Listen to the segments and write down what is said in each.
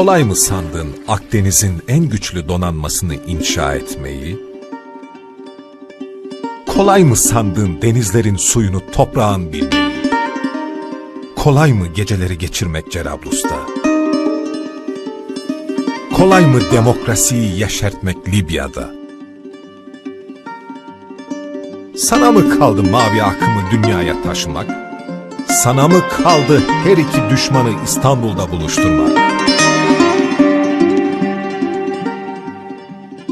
Kolay mı sandın Akdeniz'in en güçlü donanmasını inşa etmeyi? Kolay mı sandın denizlerin suyunu toprağın bilmeyi? Kolay mı geceleri geçirmek Cerablus'ta? Kolay mı demokrasiyi yeşertmek Libya'da? Sana mı kaldı mavi akımı dünyaya taşımak? Sana mı kaldı her iki düşmanı İstanbul'da buluşturmak?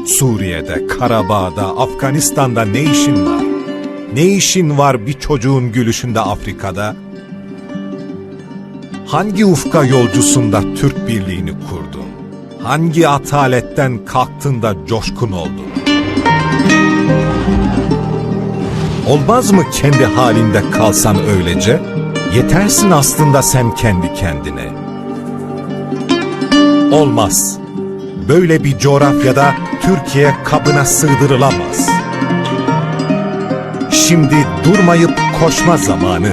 Suriye'de, Karabağ'da, Afganistan'da ne işin var? Ne işin var bir çocuğun gülüşünde Afrika'da? Hangi ufka yolcusunda Türk birliğini kurdun? Hangi ataletten kalktın da coşkun oldun? Olmaz mı kendi halinde kalsan öylece? Yetersin aslında sen kendi kendine. Olmaz. Böyle bir coğrafyada Türkiye kabına sığdırılamaz. Şimdi durmayıp koşma zamanı.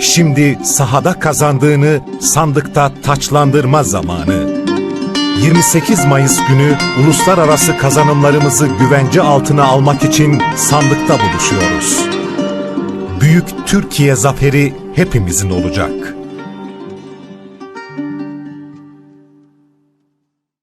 Şimdi sahada kazandığını sandıkta taçlandırma zamanı. 28 Mayıs günü uluslararası kazanımlarımızı güvence altına almak için sandıkta buluşuyoruz. Büyük Türkiye zaferi hepimizin olacak.